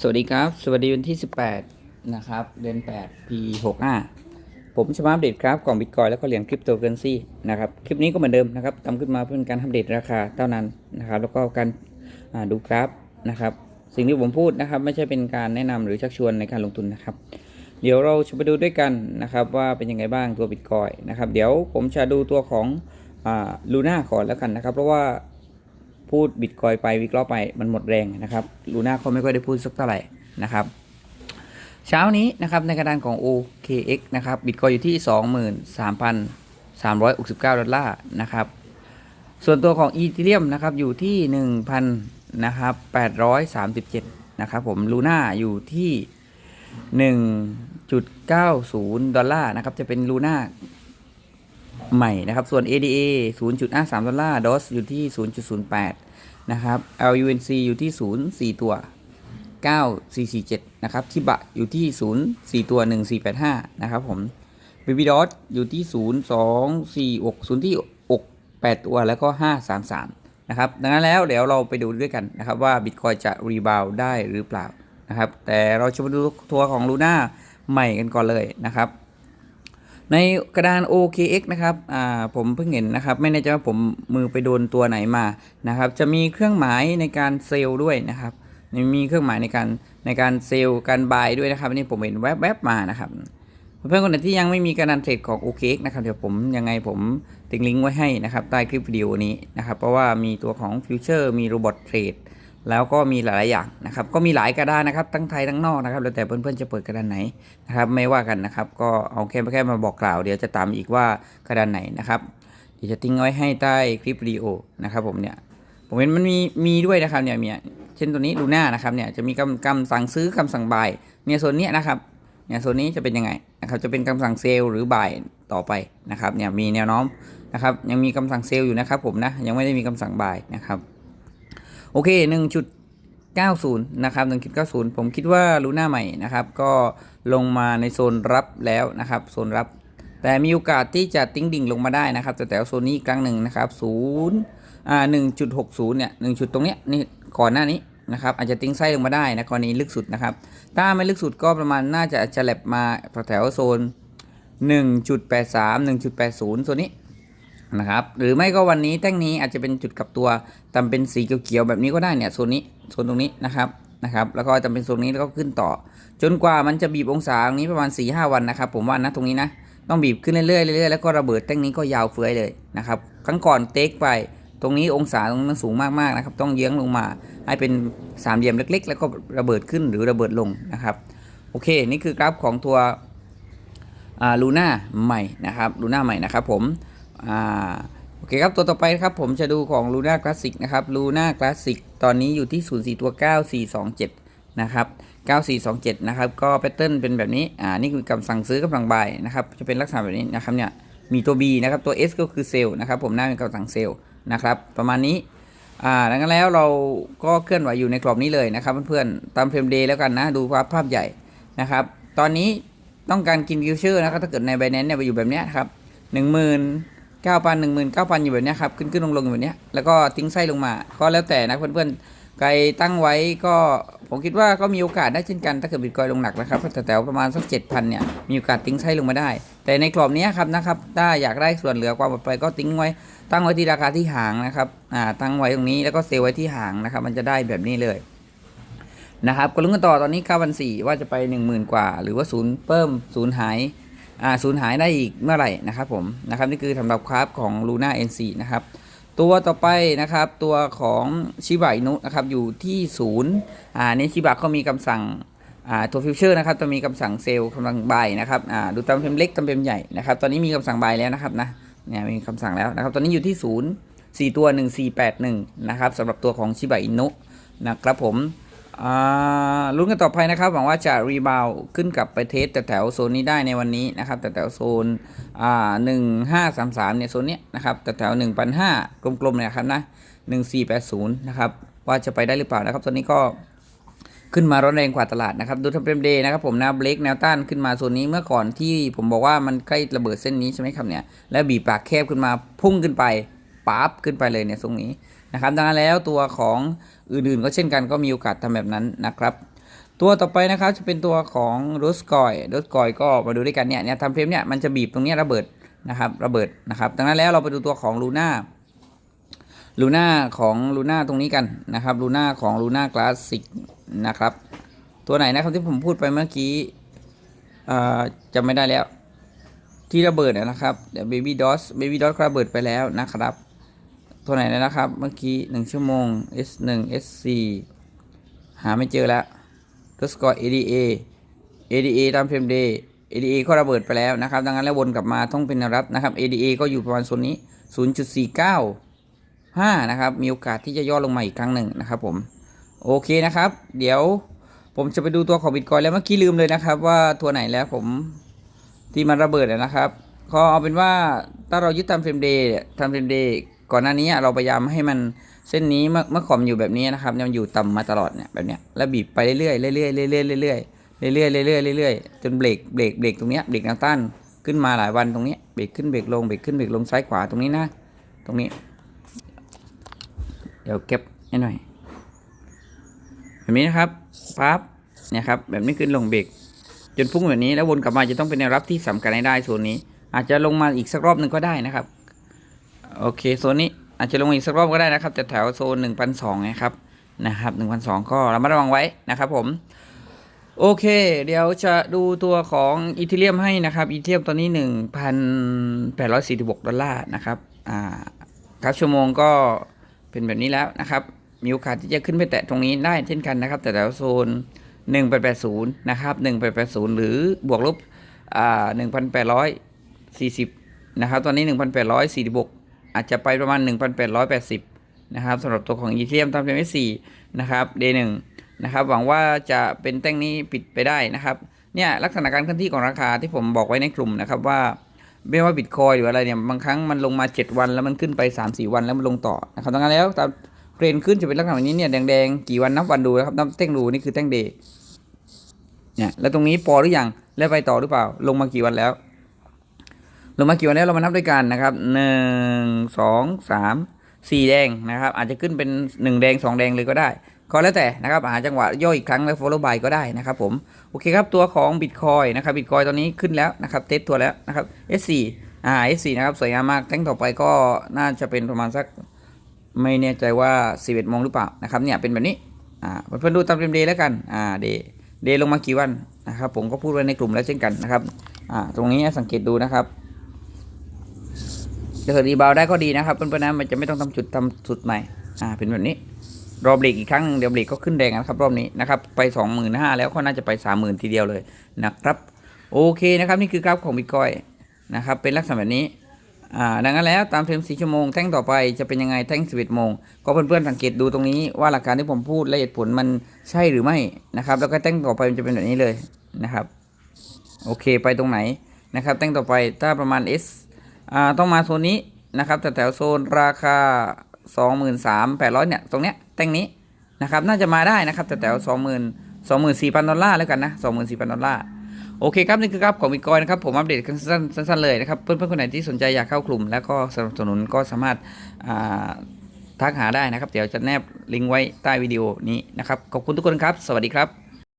สวัสดีครับ สวัสดีวันที่ 18 นะครับ เดือน8 ปี65ผมจะมาอัปเดตครับกองบิตคอยแล้วก็เหรียญคริปโตเคอเรนซีนะครับ คลิปนี้ก็เหมือนเดิมนะครับทำขึ้นมาเพื่อการอัปเดตราคาเท่านั้นนะครับ แล้วก็การดูกราฟนะครับ สิ่งที่ผมพูดนะครับ ไม่ใช่เป็นการแนะนำหรือชักชวนในการลงทุนนะครับ เดี๋ยวเราจะไปดูด้วยกันนะครับว่าเป็นยังไงบ้างตัวบิตคอยนะครับ เดี๋ยวผมจะดูตัวของลูน่าก่อนแล้วกันนะครับ เพราะว่า พูดบิตคอยไปวิเคราะห์ไปมันหมดแรงนะครับลูน่าเขาไม่ค่อยได้พูดสักเท่าไหร่นะครับ เช้านี้นะครับในกระดานของ OKX นะครับบิตคอยอยู่ที่ 23,369 ดอลลาร์นะครับ ส่วนตัวของอีเทเรียมนะครับอยู่ที่ 1,000นะครับ837นะครับผมลูน่าอยู่ที่ 1.90 ดอลลาร์นะครับจะเป็นลูน่าใหม่นะครับ ส่วน ADA 0.53 ดอลลาร์ DOS อยู่ที่ 0.08 นะครับ LUNC อยู่ที่ 0 4 ตัว 9447 นะครับคิบะอยู่ที่ 0 4 ตัว 1485 นะครับผม Baby Dot อยู่ที่ 0 2 4 6 0 ที่อก8ตัว แล้วก็ 533 นะครับ ดังนั้นแล้วเดี๋ยวเราไปดูด้วยกันนะครับว่า Bitcoin จะรีบาวได้หรือเปล่านะครับ แต่เราจะมาดูตัวของ Luna ใหม่กันก่อนเลยนะครับ ในกระดาน OKX นะครับอ่าผมเพิ่งเห็นนะครับ ไม่แน่ใจว่าผมมือไปโดนตัวไหนมานะครับ จะมีเครื่องหมายในการเซลล์ด้วยนะครับมีเครื่องหมายในการในการเซลล์การบายด้วยนะครับนนี้ผมเห็นแวบๆมานะครับเพื่อนๆคนไหนที่ยังไม่มีกระดานเทรดของ OKX นะครับเดี๋ยวผมยังไงผมทิ้งลิงก์ไว้ให้นะครับใต้คลิปวิดีโอนี้นะครับเพราะว่ามีตัวของฟิวเจอร์มีโรบอทเทรด แล้วก็มีหลาย ๆ อย่างนะครับ ก็มีหลายกระดานนะครับ ทั้งไทยทั้งนอกนะครับ แล้วแต่เพื่อน ๆ จะเปิดกระดานไหนนะครับ ไม่ว่ากันนะครับ ก็เอาแค่แค่มาบอกกล่าว เดี๋ยวจะตามอีกว่ากระดานไหนนะครับ เดี๋ยวจะทิ้งไว้ให้ใต้คลิปวิดีโอนะครับผมเนี่ย ผมเห็นมันมีมีด้วยนะครับเนี่ยมีเช่นตัวนี้ดูหน้านะครับเนี่ยจะมีคำคำสั่งซื้อคำสั่งบายเนี่ยโซนเนี้ยนะครับเนี่ยโซนนี้จะเป็นยังไงนะครับ จะเป็นคำสั่งเซลล์หรือบายต่อไปนะครับ เนี่ยมีแนวโน้มนะครับ ยังมีคำสั่งเซลล์อยู่นะครับผมนะ ยังไม่ได้มีคำสั่งบายนะครับ โอเค 1.90 นะครับ 1.90 ผมคิดว่าลูน่าใหม่นะครับ ก็ลงมาในโซนรับแล้วนะครับ โซนรับ แต่มีโอกาสที่จะติ้งดิ่งลงมาได้นะครับ แต่แต่โซนนี้กครั้งหนึ่งนะครับศูนย์อ่าหนึ่งจุดหกศูนย์เนี่ยหนึ่งจุดตรงเนี้ยนี่ก่อนหน้านี้นะครับอาจจะติ้งไส้ลงมาได้นะกรณีลึกสุดนะครับ ถ้าไม่ลึกสุดก็ประมาณน่าจะจะแลบมาแถวโซน 1.83 1.80โซนนี้ นะครับ หรือไม่ก็วันนี้แท่งนี้อาจจะเป็นจุดกับตัวทำเป็นสีเขียวๆแบบนี้ก็ได้เนี่ยโซนนี้โซนตรงนี้นะครับนะครับ แล้วก็จะเป็นโซนนี้แล้วก็ขึ้นต่อ จนกว่ามันจะบีบองศาตรงนี้ประมาณ4-5วันนะครับ ผมว่านะตรงนี้นะต้องบีบขึ้นเรื่อยๆเรื่อยๆแล้วก็ระเบิดแท่งนี้ก็ยาวเฟื้อยเลยนะครับครั้งก่อนเทคไปตรงนี้องศาตรงนั้นสูงมากๆนะครับ ต้องเยื้องลงมา ให้เป็นสามเหลี่ยมเล็ก ๆ แล้วก็ระเบิดขึ้นหรือระเบิดลงนะครับ โอเค นี่คือกราฟของตัวลูน่าใหม่นะครับลูน่าใหม่นะครับผม อ่าโอเคครับตัวต่อไปครับผมจะดูของลูน่าคลาสสิกนะครับลูน่าคลาสสิกตอนนี้อยู่ที่0 4ตัว 9427 นะครับ 9427 นะครับ ก็แพทเทิร์นเป็นแบบนี้ อ่า นี่คือคำสั่งซื้อกำลังบายนะครับ จะเป็นลักษณะแบบนี้นะครับเนี่ย มีตัว B นะครับ ตัว S ก็คือเซลล์นะครับ ผมหน้าเป็นคำสั่งเซลล์นะครับ ประมาณนี้ อ่า ดังนั้นแล้วเราก็เคลื่อนไหวอยู่ในกรอบนี้เลยนะครับเพื่อนๆ ตามเฟรมเดย์แล้วกันนะ ดูภาพภาพใหญ่นะครับ ตอนนี้ต้องการกินฟิวเจอร์นะครับ ถ้าเกิดในไบแนนเนี่ยไปอยู่แบบนี้ครับหนึ่งหมื่น เก้าพันหนึ่งหมื่นเก้าพันอยู่แบบนี้ครับ ขึ้นขึ้นลงลงอยู่แบบนี้แล้วก็ทิ้งไส้ลงมาก็แล้วแต่นะเพื่อนๆใครตั้งไว้ก็ผมคิดว่าก็มีโอกาสได้เช่นกันถ้าเกิดบิตคอยลงหนักนะครับแต่แต่ประมาณสักเจ็ดพันเนี่ยมีโอกาสติ้งไส้ลงมาได้ แต่ในกรอบนี้ครับนะครับถ้าอยากได้ส่วนเหลือความปลอดภัยก็ติ้งไว้ ตั้งไว้ที่ราคาที่หางนะครับอ่าตั้งไว้ตรงนี้แล้วก็เซลไว้ที่หางนะครับมันจะได้แบบนี้เลยนะครับก็ลุ้นกันต่อตอนนี้9 4 0 0ว่าจะไป 10,000 กว่า หรือว่าศูนย์เพิ่มศูนย์หาย อ่าศูนย์หายได้อีกเมื่อไหร่นะครับผมนะครับนี่คือสำหรับคราฟของ Luna NC นะครับตัวต่อไปนะครับตัวของชิบะอินุนะครับอยู่ที่ศูนย์อ่าในชิบะเขามีคำสั่งอ่าตัวฟิวเจอร์นะครับจะมีคำสั่งเซลล์กำลังบายนะครับอ่าดูตามเพมเล็กตามเพมใหญ่นะครับตอนนี้มีคำสั่งบายแล้วนะครับนะเนี่ยมีคำสั่งแล้วนะครับตอนนี้อยู่ที่ศูนย์สี่ตัวหนึ่งสี่แปดหนึ่งนะครับสำหรับตัวของชิบะอินุนะครับผม ลุ้นกันต่อไปนะครับ หวังว่าจะรีบาวขึ้นกลับไปเทสแต่แถวโซนนี้ได้ในวันนี้นะครับ แต่แถวโซนอ่าหนึ่งห้าสามสามเนี่ยโซนเนี้ยนะครับแต่แถวหนึ่งพันห้ากลมๆเนี่ยครับนะหนึ่งสี่แปดศูนย์นะครับว่าจะไปได้หรือเปล่านะครับตอนนี้ก็ขึ้นมาร้อนแรงกว่าตลาดนะครับ ดูทำเป็นเดย์นะครับผมนะเบรกแนวต้านขึ้นมาโซนนี้เมื่อก่อนที่ผมบอกว่ามันใกล้ระเบิดเส้นนี้ใช่ไหมครับเนี่ยแล้วบีบปากแคบขึ้นมาพุ่งขึ้นไป ปั๊บขึ้นไปเลยเนี่ยตรงนี้นะครับดังนั้นแล้วตัวของอื่นๆ ก็เช่นกันก็มีโอกาสทำแบบนั้นนะครับ ตัวต่อไปนะครับจะเป็นตัวของรสกอยรสกอยก็มาดูด้วยกันเนี่ยเนี่ยทำเฟรมเนี่ยมันจะบีบตรงนี้ระเบิดนะครับระเบิดนะครับดังนั้นแล้วเราไปดูตัวของลูน่าลูน่าของลูน่าตรงนี้กันนะครับลูน่าของลูน่ากลาสสิกนะครับตัวไหนนะครับที่ผมพูดไปเมื่อกี้อ่าจำไม่ได้แล้ว ที่ระเบิดนะครับเดี๋ยว Baby d o s Baby d o s ระเบิดไปแล้วนะครับ ตัวไหนนะครับ เมื่อกี้หนึ่งชั่วโมง S1 S4 หาไม่เจอแล้วตัวสกอร์ ADA ADA ตามเฟรมเดย์ ADA ก็ระเบิดไปแล้วนะครับ ดังนั้นแล้ววนกลับมาต้องเป็นนรับนะครับ ADA ก็อยู่ประมาณโซนนี้ 0.495 นะครับ มีโอกาสที่จะย่อลงมาอีกครั้งหนึ่งนะครับผม โอเคนะครับ เดี๋ยวผมจะไปดูตัวของบิตคอยแล้วเมื่อกี้ลืมเลยนะครับ ว่าตัวไหนแล้วผมที่มันระเบิดนะครับ ก็เอาเป็นว่าถ้าเรายึดตามเฟรมเดย์ทำเฟรมเดย์ ก่อนหน้านี้เราพยายามให้มันเส้นนี้เมื่อก่อขอมอยู่แบบนี้นะครับเนี่ยมันอยู่ต่ำมาตลอดเนี่ยแบบเนี้ยแล้วบีบไปเรื่อยๆเรื่อยๆเรื่อยๆเรื่อยๆเรื่อยๆเรื่อยๆเรื่อยๆจนเบรกเบรกเบรกตรงเนี้ยเบรกแนวต้านขึ้นมาหลายวันตรงเนี้ยเบรกขึ้นเบรกลงเบรกขึ้นเบรกลงซ้ายขวาตรงนี้นะตรงนี้ เดี๋ยวเก็บให้หน่อยแบบนี้นะครับปั๊บเนี่ยครับแบบนี้ขึ้นลงเบรกจนพุ่งแบบนี้แล้ววนกลับมาจะต้องเป็นแนวรับที่สำคัญให้ได้โซนนี้ อาจจะลงมาอีกสักรอบหนึ่งก็ได้นะครับ โอเคโซนนี้อาจจะลงอีกสักรอบก็ได้นะครับแต่แถวโซนหนึ่งพันสองนะครับนะครับหนึ่งพันสองก็ระมัดระวังไว้นะครับผม โอเค เดี๋ยวจะดูตัวของอีเทเรียมให้นะครับอีเทเรียมตอนนี้หนึ่งพันแปดร้อยสี่สิบหกดอลลาร์นะครับอ่ากราฟชั่วโมงก็เป็นแบบนี้แล้วนะครับมีโอกาสที่จะขึ้นไปแตะตรงนี้ได้เช่นกันนะครับ แต่แถวโซน 1880 นะครับ1880 หรือบวกลบอ่า1,840 นะครับ ตอนนี้ 1,846 อาจจะไปประมาณ 1,880 นะครับสำหรับตัวของอีเทียมตามเทมเอสี่นะครับ Day 1นะครับ หวังว่าจะเป็นแต้งนี้ปิดไปได้นะครับ เนี่ยลักษณะการเคลื่อนที่ของราคาที่ผมบอกไว้ในกลุ่มนะครับว่าไม่ว่าบิตคอยหรืออะไรเนี่ยบางครั้งมันลงมา 7 วันแล้วมันขึ้นไป 3-4 วันแล้วมันลงต่อนะครับดังนั้นแล้วตามเทรนขึ้นจะเป็นลักษณะแบบนี้เนี่ยแดงๆกี่วันนับวันดูนะครับนับเต้งดูนี่คือแต้งเดย์เนี่ยแล้วตรงนี้พอหรือยังแล้วไปต่อหรือเปล่า ลงมากี่วันแล้ว ลงมากี่วันแล้วเรามานับด้วยกันนะครับหนึ่งสองสามสี่แดงนะครับ อาจจะขึ้นเป็นหนึ่งแดงสองแดงเลยก็ได้ ก็แล้วแต่นะครับหาจังหวะย่อยอีกครั้งแล้ว follow by ก็ได้นะครับผมโอเคครับตัวของ Bitcoin นะครับ Bitcoin ตอนนี้ขึ้นแล้วนะครับเทสตัวแล้วนะครับ S4 อ่า S4 นะครับสวยงามมากแท่งต่อไปก็น่าจะเป็นประมาณสักไม่แน่ใจว่า 11โมงหรือเปล่านะครับเนี่ยเป็นแบบนี้อ่าเพื่อนๆดูตามเดย์แล้วกันอ่าเดย์เดย์ลงมากี่วันนะครับผมก็พูดไว้ในกลุ่มแล้วเช่นกันนะครับอ่าตรงนี้สังเกตดูนะครับ เกิดรีบาวได้ก็ดีนะครับเพื่อนๆนะมันจะไม่ต้องทำจุดทำจุดใหม่อ่าเป็นแบบนี้รอเบรกอีกครั้งหนึ่งเดี๋ยวเบรกก็ขึ้นแดงนะครับรอบนี้นะครับไป 25,000แล้วก็น่าจะไป 30,000 ทีเดียวเลยนะครับโอเคนะครับนี่คือกราฟของบิตคอยนะครับเป็นลักษณะแบบนี้อ่าดังนั้นแล้วตามเทรนสีชั่วโมงแท่งต่อไปจะเป็นยังไงแท่ง11โมงก็เพื่อนๆสังเกตดูตรงนี้ว่าหลักการที่ผมพูดและเหตุผลมันใช่หรือไม่นะครับแล้วก็แท่งต่อไปมันจะเป็นแบบนี้เลยนะครับโอเคไปตรงไหนนะครับแท่งต่อไปถ้าประมาณ S อ่าต้องมาโซนนี้นะครับแต่แถวโซนราคา 23,800เนี่ยตรงเนี้ยแท่งนี้นะครับน่าจะมาได้นะครับแต่แถว20,000 24,000ดอลลาร์แล้วกันนะ24,000ดอลลาร์โอเคครับนี่คือครับของบิตคอยนะครับผมอัปเดตกันสั้นๆสั้นๆเลยนะครับเพื่อนๆคนไหนที่สนใจอยากเข้ากลุ่ม แล้วก็สนับสนุนก็สามารถทักหาได้นะครับ เดี๋ยวจะแนบลิงก์ไว้ใต้วิดีโอนี้นะครับขอบคุณทุกคนครับ สวัสดีครับ